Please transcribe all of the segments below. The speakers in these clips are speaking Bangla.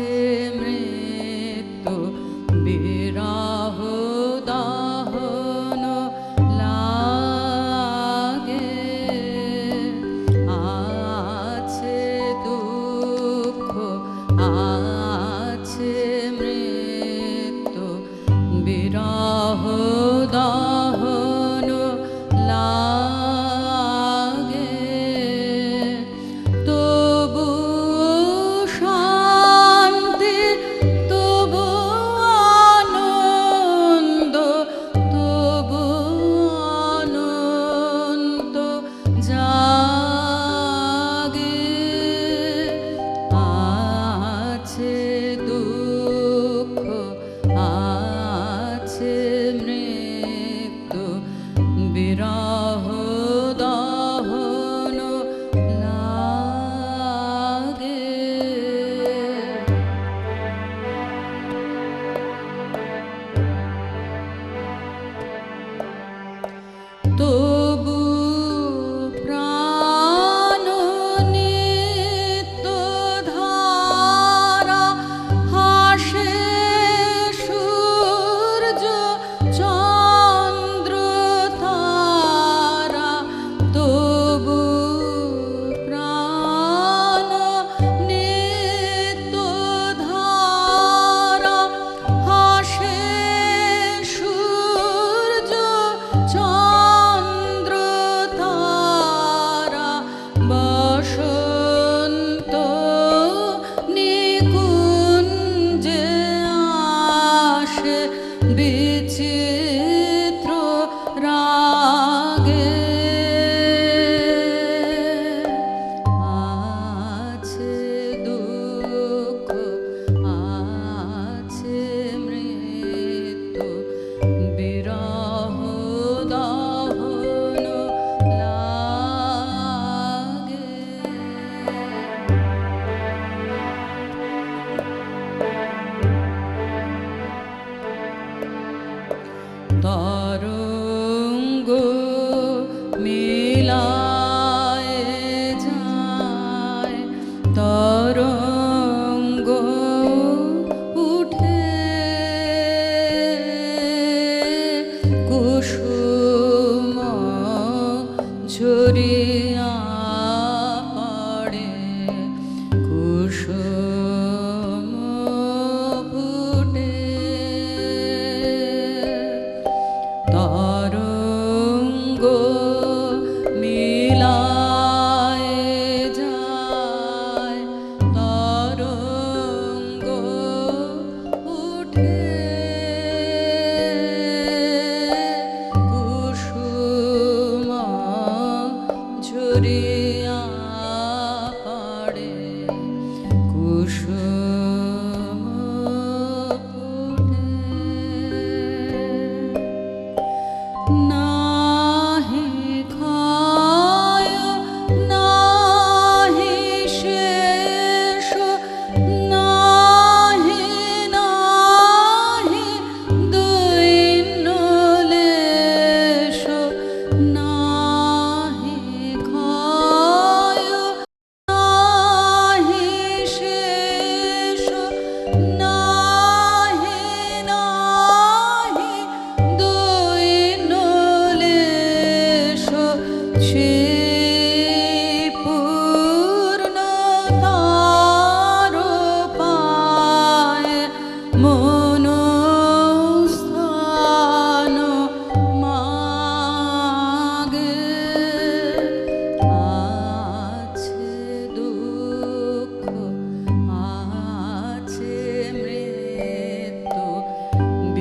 আছে মৃত্যু বিরাহ দাহন লাগে। আছে দুঃখ আছে মৃত্যু বিরাহ তরঙ্গ মিলায় যায়। তরঙ্গ উঠে কুসুম ঝরিয়া কুসুম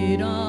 আছে মৃত্যু বিরা